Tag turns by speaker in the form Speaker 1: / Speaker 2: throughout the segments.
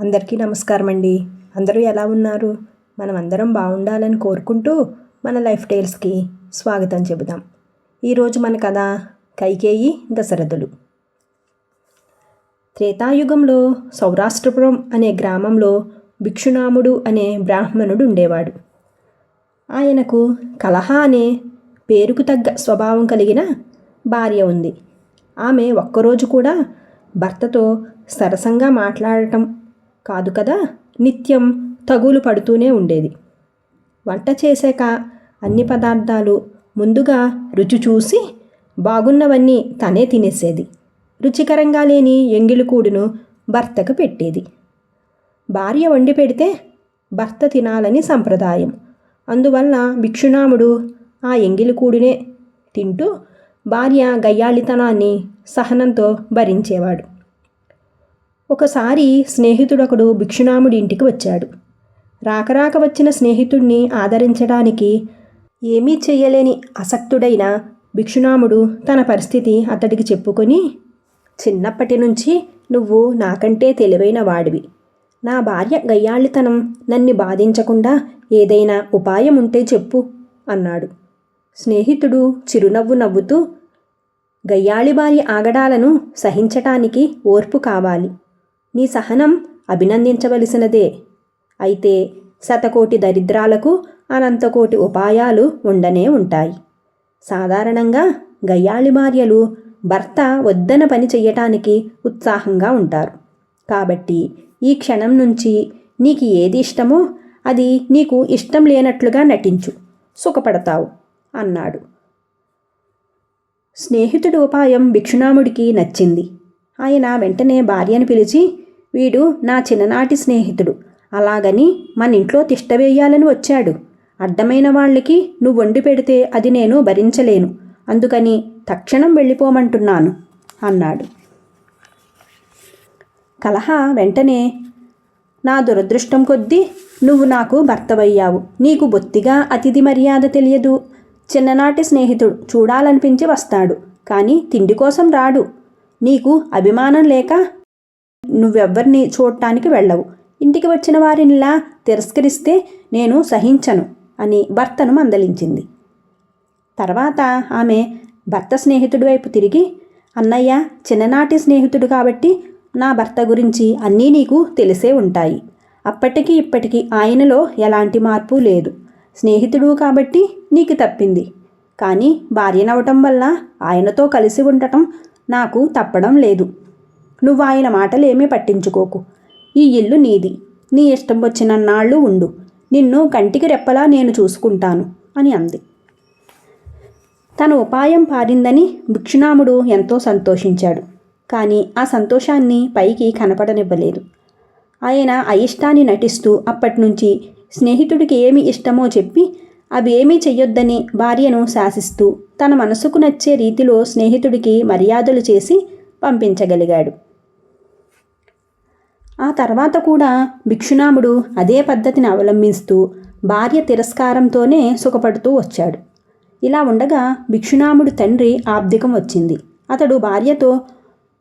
Speaker 1: అందరికీ నమస్కారం అండి అందరూ ఎలా ఉన్నారు? మనం అందరం బాగుండాలని కోరుకుంటూ మన లైఫ్ టైల్స్కి స్వాగతం చెబుదాం. ఈరోజు మన కథ కైకేయి దశరథులు. త్రేతాయుగంలో సౌరాష్ట్రపురం అనే గ్రామంలో భిక్షునాముడు అనే బ్రాహ్మణుడు ఉండేవాడు. ఆయనకు కలహ అనే పేరుకు తగ్గ స్వభావం కలిగిన భార్య ఉంది. ఆమె ఒక్కరోజు కూడా భర్తతో సరసంగా మాట్లాడటం కాదు కదా? నిత్యం తగులు పడుతూనే ఉండేది. వంట చేశాక అన్ని పదార్థాలు ముందుగా రుచి చూసి బాగున్నవన్నీ తనే తినేసేది. రుచికరంగా లేని ఎంగిలికూడును భర్తకు పెట్టేది. భార్య వండి పెడితే భర్త తినాలని సంప్రదాయం. అందువల్ల భిక్షునాముడు ఆ ఎంగిలికూడినే తింటూ భార్య గయ్యాళితనాన్ని సహనంతో భరించేవాడు. ఒకసారి స్నేహితుడొకడు భిక్షునాముడి ఇంటికి వచ్చాడు రాకరాక వచ్చిన స్నేహితుడిని ఆదరించడానికి ఏమీ చెయ్యలేని అసక్తుడైన భిక్షునాముడు తన పరిస్థితి అతడికి చెప్పుకొని చిన్నప్పటి నుంచి నువ్వు నాకంటే తెలివైన వాడివి. నా భార్య గయ్యాళ్ళితనం నన్ను బాధించకుండా ఏదైనా ఉపాయం ఉంటే చెప్పు అన్నాడు. స్నేహితుడు చిరునవ్వు నవ్వుతూ గయ్యాళి భార్య ఆగడాలను సహించటానికి ఓర్పు కావాలి. నీ సహనం అభినందించవలసినదే. అయితే శతకోటి దరిద్రాలకు అనంతకోటి ఉపాయాలు ఉండనే ఉంటాయి. సాధారణంగా గయ్యాళి భార్యలు భర్త వద్దన పని చెయ్యటానికి ఉత్సాహంగా ఉంటారు. కాబట్టి ఈ క్షణం నుంచి నీకు ఏది ఇష్టమో అది నీకు ఇష్టం లేనట్లుగా నటించు. సుఖపడతావు అన్నాడు. స్నేహితుడి ఉపాయం భిక్షునాముడికి నచ్చింది. ఆయన వెంటనే భార్యను పిలిచి వీడు నా చిన్ననాటి స్నేహితుడు. అలాగని మన ఇంట్లో తిష్ట వేయాలని వచ్చాడు. అడ్డమైన వాళ్ళకి నువ్వు వండి పెడితే అది నేను భరించలేను. అందుకని తక్షణం వెళ్ళిపోమంటున్నాను అన్నాడు. కలహ వెంటనే నా దురదృష్టం కొద్దీ నువ్వు నాకు భర్తవయ్యావు. నీకు బొత్తిగా అతిథి మర్యాద తెలియదు. చిన్ననాటి స్నేహితుడు చూడాలనిపించి వస్తాడు. కానీ తిండి కోసం రాడు. నీకు అభిమానం లేక నువ్వెవ్వరిని చూడటానికి వెళ్ళవు. ఇంటికి వచ్చిన వారినిలా తిరస్కరిస్తే నేను సహించను అని భర్తను మందలించింది. తర్వాత ఆమె భర్త స్నేహితుడి వైపు తిరిగి అన్నయ్య చిన్ననాటి స్నేహితుడు కాబట్టి నా భర్త గురించి అన్నీ నీకు తెలిసే ఉంటాయి. అప్పటికి ఇప్పటికీ ఆయనలో ఎలాంటి మార్పు లేదు. స్నేహితుడు కాబట్టి నీకు తప్పింది. కానీ భార్యనవటం వల్ల ఆయనతో కలిసి ఉండటం నాకు తప్పడం లేదు. నువ్వు ఆయన మాటలేమీ పట్టించుకోకు. ఈ ఇల్లు నీది. నీ ఇష్టం వచ్చిన నాళ్ళు ఉండు. నిన్ను కంటికి రెప్పలా నేను చూసుకుంటాను అని అంది. తన ఉపాయం పారిందని భిక్షునాముడు ఎంతో సంతోషించాడు. కానీ ఆ సంతోషాన్ని పైకి కనపడనివ్వలేదు. ఆయన అయిష్టాన్ని నటిస్తూ అప్పటినుంచి స్నేహితుడికి ఏమి ఇష్టమో చెప్పి అవి ఏమీ చెయ్యొద్దని భార్యను శాసిస్తూ తన మనసుకు నచ్చే రీతిలో స్నేహితుడికి మర్యాదలు చేసి పంపించగలిగాడు. ఆ తర్వాత కూడా భిక్షునాముడు అదే పద్ధతిని అవలంబిస్తూ భార్య తిరస్కారంతోనే సుఖపడుతూ వచ్చాడు. ఇలా ఉండగా భిక్షునాముడు తండ్రి ఆబ్దికం వచ్చింది. అతడు భార్యతో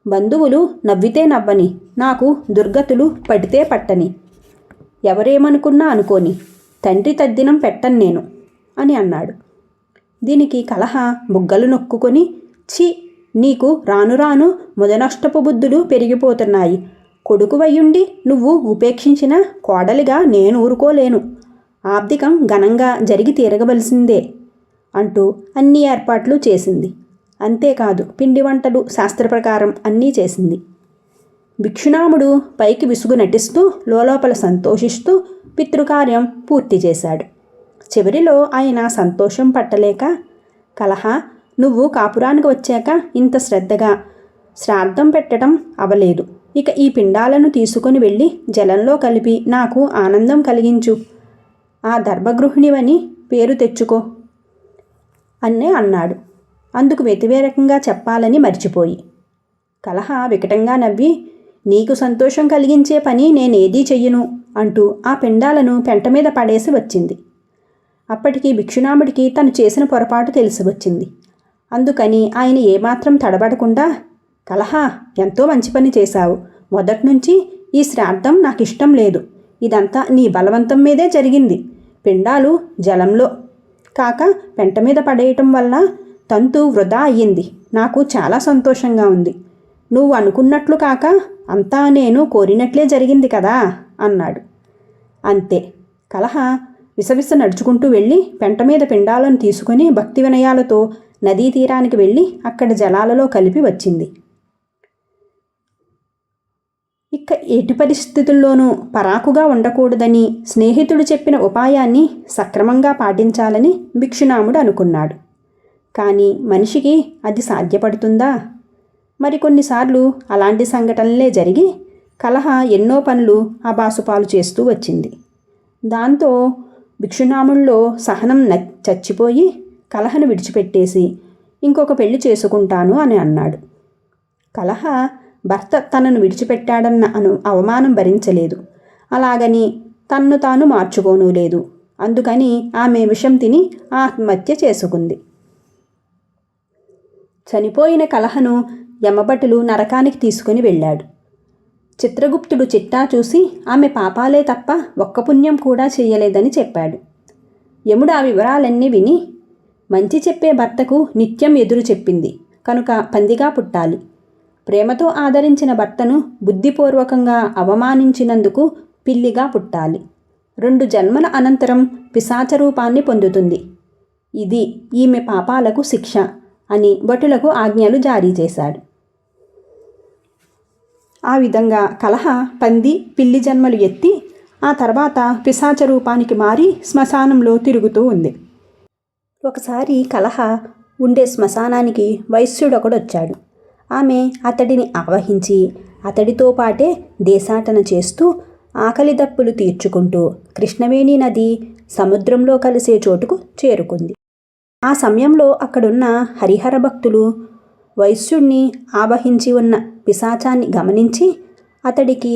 Speaker 1: బంధువులు నవ్వితే నవ్వని నాకు దుర్గతులు పడితే పట్టని. ఎవరేమనుకున్నా అనుకోని తండ్రి తద్దినం పెట్టను నేను. అని అన్నాడు. దీనికి కలహ బుగ్గలు నొక్కుకొని ఛీ నీకు రాను రాను ముదనష్టపు బుద్ధులు పెరిగిపోతున్నాయి. కొడుకువయ్యుండి నువ్వు ఉపేక్షించిన కోడలిగా నేను ఊరుకోలేను. ఆబ్దికం ఘనంగా జరిగి తీరగవలసిందే అంటూ అన్ని ఏర్పాట్లు చేసింది. అంతేకాదు పిండి వంటలు శాస్త్ర ప్రకారం అన్నీ చేసింది. భిక్షునాముడు పైకి విసుగు నటిస్తూ లోలోపల సంతోషిస్తూ పితృకార్యం పూర్తి చేశాడు. చివరిలో ఆయన సంతోషం పట్టలేక కలహ నువ్వు కాపురానికి వచ్చాక ఇంత శ్రద్ధగా శ్రాద్ధం పెట్టడం అవలేదు. ఇక ఈ పిండాలను తీసుకొని వెళ్ళి జలంలో కలిపి నాకు ఆనందం కలిగించు. ఆ దర్భగృహిణివని పేరు తెచ్చుకో అన్నే అన్నాడు. అందుకు వ్యతిరేకంగా చెప్పాలని మర్చిపోయి. కలహ వికటంగా నవ్వి నీకు సంతోషం కలిగించే పని నేనేదీ చెయ్యను అంటూ ఆ పిండాలను పెంట మీద పడేసి వచ్చింది. అప్పటికి భిక్షునాముడికి తను చేసిన పొరపాటు తెలిసి వచ్చింది అందుకని ఆయన ఏమాత్రం తడబడకుండా కలహ ఎంతో మంచి పని చేశావు. మొదటి నుంచి ఈ శ్రాద్ధం నాకు ఇష్టం లేదు. ఇదంతా నీ బలవంతం మీదే జరిగింది. పిండాలు జలంలో కాక పెంట మీద పడేయటం వల్ల తంతు వృధా అయ్యింది. నాకు చాలా సంతోషంగా ఉంది. నువ్వు అనుకున్నట్లు కాక అంతా నేను కోరినట్లే జరిగింది కదా అన్నాడు. అంతే. కలహ విసవిస నడుచుకుంటూ వెళ్ళి పెంట మీద పిండాలను తీసుకుని భక్తి వినయాలతో నదీ తీరానికి వెళ్ళి అక్కడ జలాలలో కలిపి వచ్చింది. ఇక ఎటు పరిస్థితుల్లోనూ పరాకుగా ఉండకూడదని స్నేహితుడు చెప్పిన ఉపాయాన్ని సక్రమంగా పాటించాలని భిక్షునాముడు అనుకున్నాడు. కానీ మనిషికి అది సాధ్యపడుతుందా? మరికొన్నిసార్లు అలాంటి సంఘటనలే జరిగి కలహ ఎన్నో పనులు అబాసుపాలు చేస్తూ వచ్చింది. దాంతో భిక్షునాముల్లో సహనం న చచ్చిపోయి కలహను విడిచిపెట్టేసి ఇంకొక పెళ్ళి చేసుకుంటాను అని అన్నాడు. కలహ భర్త తనను విడిచిపెట్టాడన్న అను అవమానం భరించలేదు. అలాగని తన్ను తాను మార్చుకోను లేదు. అందుకని ఆమె విషం తిని ఆత్మహత్య చేసుకుంది. చనిపోయిన కలహను యమభటులు నరకానికి తీసుకుని వెళ్ళాడు. చిత్రగుప్తుడు చిట్టా చూసి ఆమె పాపాలే తప్ప ఒక్క పుణ్యం కూడా చేయలేదని చెప్పాడు. యముడు ఆ వివరాలన్నీ విని మంచి చెప్పే భర్తకు నిత్యం ఎదురు చెప్పింది. కనుక పందిగా పుట్టాలి. ప్రేమతో ఆదరించిన భర్తను బుద్ధిపూర్వకంగా అవమానించినందుకు పిల్లిగా పుట్టాలి. రెండు జన్మల అనంతరం పిశాచ రూపాన్ని పొందుతుంది. ఇది ఈమె పాపాలకు శిక్ష అని భటులకు ఆజ్ఞలు జారీ చేశాడు. ఆ విధంగా కలహ పంది పిల్లి జన్మలు ఎత్తి ఆ తర్వాత పిశాచ రూపానికి మారి శ్మశానంలో తిరుగుతూ ఉంది. ఒకసారి కలహ ఉండే శ్మశానానికి వైశ్యుడొకడొచ్చాడు. ఆమె అతడిని ఆవహించి అతడితో పాటే దేశాటన చేస్తూ ఆకలి దప్పులు తీర్చుకుంటూ కృష్ణవేణి నది సముద్రంలో కలిసే చోటుకు చేరుకుంది. ఆ సమయంలో అక్కడున్న హరిహర భక్తులు వైశ్యుణ్ణి ఆవహించి ఉన్న పిశాచాన్ని గమనించి అతడికి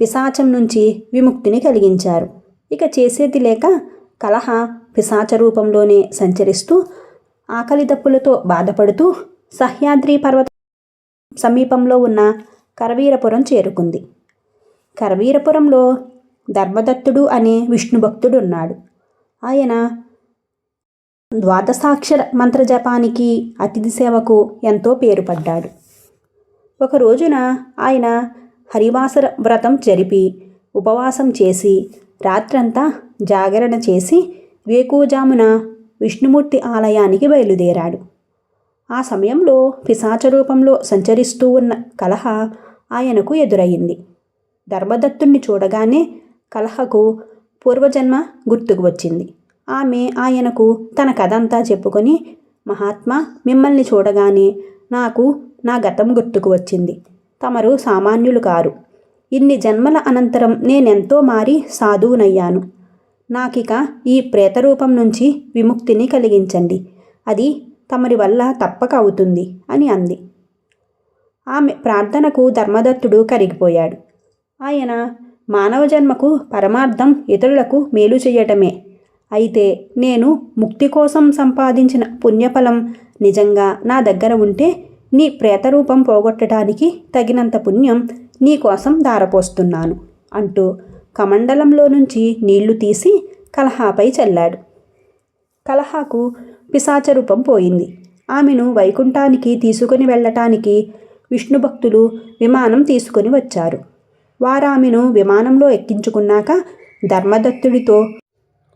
Speaker 1: పిశాచం నుంచి విముక్తిని కలిగించారు. ఇక చేసేది లేక కలహ పిశాచ రూపంలోనే సంచరిస్తూ ఆకలి దప్పులతో బాధపడుతూ సహ్యాద్రి పర్వత సమీపంలో ఉన్న కరవీరపురం చేరుకుంది. కరవీరపురంలో ధర్మదత్తుడు అనే విష్ణు భక్తుడు ఉన్నాడు ఆయన ద్వాదశాక్షర మంత్రజపానికి అతిథి సేవకు ఎంతో పేరు పడ్డాడు. ఒక రోజున ఆయన హరివాసర వ్రతం జరిపి ఉపవాసం చేసి రాత్రంతా జాగరణ చేసి వేకుజామున విష్ణుమూర్తి ఆలయానికి బయలుదేరాడు. ఆ సమయంలో పిశాచ రూపంలో సంచరిస్తూ ఉన్న కలహ ఆయనకు ఎదురయ్యింది ధర్మదత్తుణ్ణి చూడగానే కలహకు పూర్వజన్మ గుర్తుకు వచ్చింది. ఆమె ఆయనకు తన కథంతా చెప్పుకొని మహాత్మా మిమ్మల్ని చూడగానే నాకు నా గతం గుర్తుకు వచ్చింది. తమరు సామాన్యులు కారు. ఇన్ని జన్మల అనంతరం నేనెంతో మారి సాధువునయ్యాను. నాకిక ఈ ప్రేతరూపం నుంచి విముక్తిని కలిగించండి. అది తమరి వల్ల తప్పక అవుతుంది అని అంది. ఆమె ప్రార్థనకు ధర్మదత్తుడు కరిగిపోయాడు. ఆయన మానవ జన్మకు పరమార్థం ఇతరులకు మేలు చేయటమే అయితే నేను ముక్తి కోసం సంపాదించిన పుణ్యఫలం నిజంగా నా దగ్గర ఉంటే నీ ప్రేతరూపం పోగొట్టడానికి తగినంత పుణ్యం నీకోసం దారపోస్తున్నాను అంటూ కమండలంలో నుంచి నీళ్ళు తీసి కలహాపై చల్లాడు. కలహాకు పిశాచ రూపం పోయింది. ఆమెను వైకుంఠానికి తీసుకుని వెళ్ళటానికి విష్ణు భక్తులు విమానం తీసుకుని వచ్చారు. వారామెను విమానంలో ఎక్కించుకున్నాక ధర్మదత్తుడితో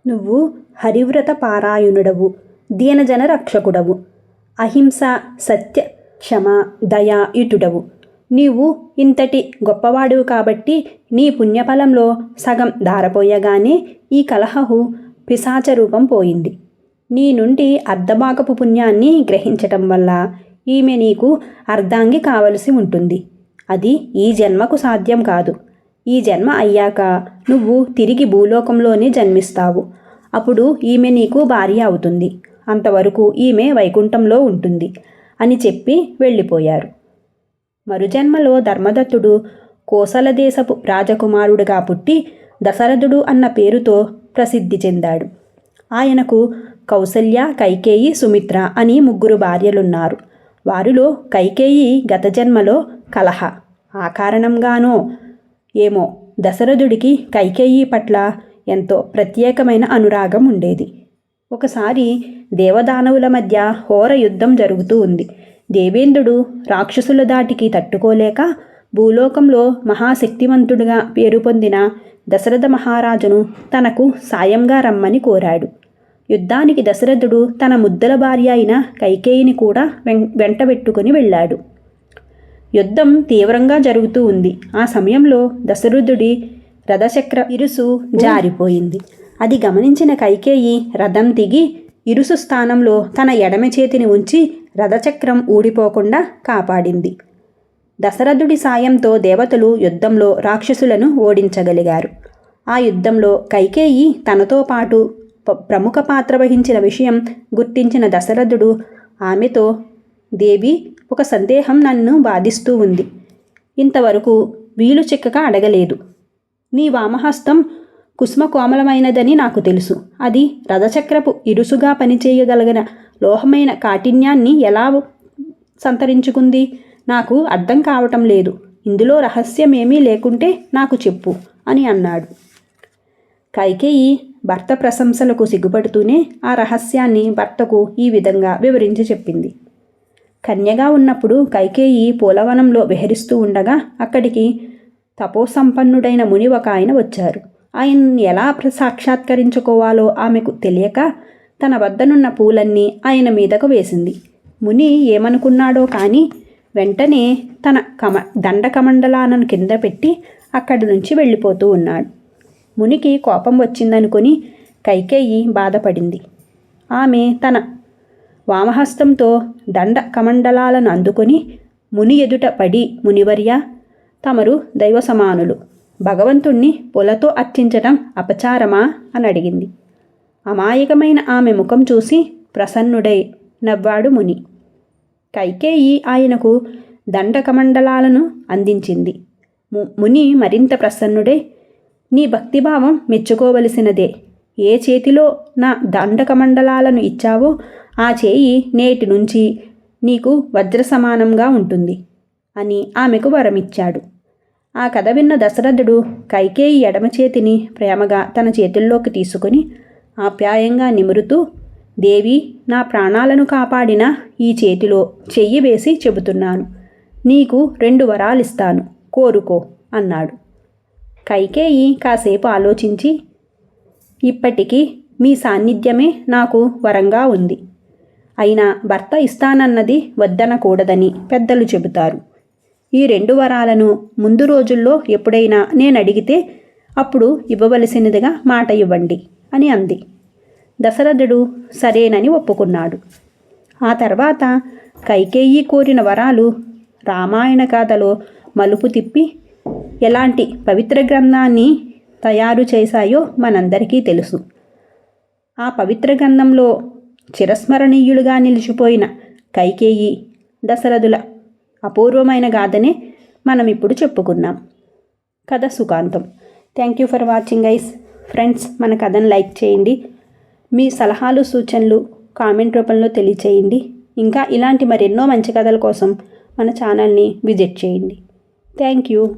Speaker 1: నువ్వు హరివ్రత పారాయణుడవు దీనజన రక్షకుడవు. అహింస సత్య క్షమ దయ ఇటుడవు. నీవు ఇంతటి గొప్పవాడువు కాబట్టి నీ పుణ్యఫలంలో సగం ధారపోయగానే ఈ కలహు పిశాచ రూపం పోయింది. నీ నుండి అర్ధభాగపు పుణ్యాన్ని గ్రహించటం వల్ల ఈమె నీకు అర్ధాంగి కావలసి ఉంటుంది. అది ఈ జన్మకు సాధ్యం కాదు. ఈ జన్మ అయ్యాక నువ్వు తిరిగి భూలోకంలోనే జన్మిస్తావు. అప్పుడు ఈమె నీకు భార్య అవుతుంది. అంతవరకు ఈమె వైకుంఠంలో ఉంటుంది అని చెప్పి వెళ్ళిపోయారు. మరుజన్మలో ధర్మదత్తుడు కోసల దేశపు రాజకుమారుడుగా పుట్టి దశరథుడు అన్న పేరుతో ప్రసిద్ధి చెందాడు. ఆయనకు కౌసల్య కైకేయి సుమిత్ర అని ముగ్గురు భార్యలున్నారు. వారిలో కైకేయి గత జన్మలో కలహ. ఆ కారణంగానో ఏమో దశరథుడికి కైకేయి పట్ల ఎంతో ప్రత్యేకమైన అనురాగం ఉండేది. ఒకసారి దేవదానవుల మధ్య హోర యుద్ధం జరుగుతూ ఉంది. దేవేంద్రుడు రాక్షసుల దాటికి తట్టుకోలేక భూలోకంలో మహాశక్తివంతుడిగా పేరు పొందిన దశరథ మహారాజును తనకు సాయంగా రమ్మని కోరాడు. యుద్ధానికి దశరథుడు తన ముద్దల భార్య అయిన కైకేయిని కూడా వెం వెంటబెట్టుకుని వెళ్ళాడు. యుద్ధం తీవ్రంగా జరుగుతూ ఉంది. ఆ సమయంలో దశరథుడి రథచక్ర ఇరుసు జారిపోయింది. అది గమనించిన కైకేయి రథం దిగి ఇరుసు స్థానంలో తన ఎడమ చేతిని ఉంచి రథచక్రం ఊడిపోకుండా కాపాడింది. దశరథుడి సాయంతో దేవతలు యుద్ధంలో రాక్షసులను ఓడించగలిగారు. ఆ యుద్ధంలో కైకేయి తనతో పాటు ప్రముఖ పాత్ర వహించిన విషయం గుర్తించిన దశరథుడు ఆమెతో దేవి ఒక సందేహం నన్ను బాధిస్తూ ఉంది. ఇంతవరకు వీలు చిక్కక అడగలేదు. నీ వామహస్తం కుసుమ కోమలమైనదని నాకు తెలుసు. అది రథచక్రపు ఇరుసుగా పనిచేయగలిగిన లోహమైన కాఠిన్యాన్ని ఎలా సంతరించుకుంది? నాకు అర్థం కావటం లేదు. ఇందులో రహస్యమేమీ లేకుంటే నాకు చెప్పు అని అన్నాడు. కైకేయి భర్త ప్రశంసలకు సిగ్గుపడుతూనే ఆ రహస్యాన్ని భర్తకు ఈ విధంగా వివరించి చెప్పింది. కన్యగా ఉన్నప్పుడు కైకేయి పూలవనంలో విహరిస్తూ ఉండగా అక్కడికి తపోసంపన్నుడైన ముని ఒక ఆయన వచ్చారు. ఆయన్ని ఎలా ప్ర- సాక్షాత్కరించుకోవాలో ఆమెకు తెలియక తన వద్దనున్న పూలన్నీ ఆయన మీదకు వేసింది. ముని ఏమనుకున్నాడో కానీ వెంటనే తన కమ దండకమండలాలను కింద పెట్టి అక్కడి నుంచి వెళ్ళిపోతూ ఉన్నాడు. మునికి కోపం వచ్చిందనుకుని కైకేయి బాధపడింది. ఆమె తన వామహస్తంతో దండ కమండలాలను అందుకొని ముని ఎదుట పడి మునివర్య తమరు దైవ సమానులు భగవంతుణ్ణి పొలతో అర్చించటం అపచారమా? అని అడిగింది. అమాయకమైన ఆమె ముఖం చూసి ప్రసన్నుడై నవ్వాడు ముని. కైకేయి ఆయనకు దండకమండలాలను అందించింది. ము- ముని మరింత ప్రసన్నుడే నీ భక్తిభావం మెచ్చుకోవలసినదే. ఏ చేతిలో నా దండకమండలాలను ఇచ్చావో ఆ చేయి నేటి నుంచి నీకు వజ్ర సమానంగా ఉంటుంది అని ఆమెకు వరమిచ్చాడు. ఆ కథ విన్న దశరథుడు కైకేయి ఎడమ చేతిని ప్రేమగా తన చేతుల్లోకి తీసుకుని ఆప్యాయంగా నిమురుతూ దేవి నా ప్రాణాలను కాపాడిన ఈ చేతిలో చెయ్యి వేసి చెబుతున్నాను. నీకు రెండు వరాలిస్తాను. కోరుకో అన్నాడు. కైకేయి కాసేపు ఆలోచించి ఇప్పటికీ మీ సాన్నిధ్యమే నాకు వరంగా ఉంది. అయినా భర్త ఇస్తానన్నది వద్దనకూడదని పెద్దలు చెబుతారు. ఈ రెండు వరాలను ముందు రోజుల్లో ఎప్పుడైనా నేను అడిగితే అప్పుడు ఇవ్వవలసినదిగా మాట ఇవ్వండి అని అంది. దశరథుడు సరేనని ఒప్పుకున్నాడు. ఆ తర్వాత కైకేయి కోరిన వరాలు రామాయణ కథలో మలుపు తిప్పి ఎలాంటి పవిత్ర గ్రంథాన్ని తయారు చేశాయో మనందరికీ తెలుసు. ఆ పవిత్ర గ్రంథంలో చిరస్మరణీయులుగా నిలిచిపోయిన కైకేయి దశరథుల అపూర్వమైన గాథనే మనం ఇప్పుడు చెప్పుకున్నాం. కథ సుఖాంతం. Thank you for watching guys friends మన కథను లైక్ చేయండి. మీ సలహాలు సూచనలు కామెంట్ రూపంలో తెలియచేయండి. ఇంకా ఇలాంటి మరెన్నో మంచి కథల కోసం మన ఛానల్ని విజిట్ చేయండి. Thank you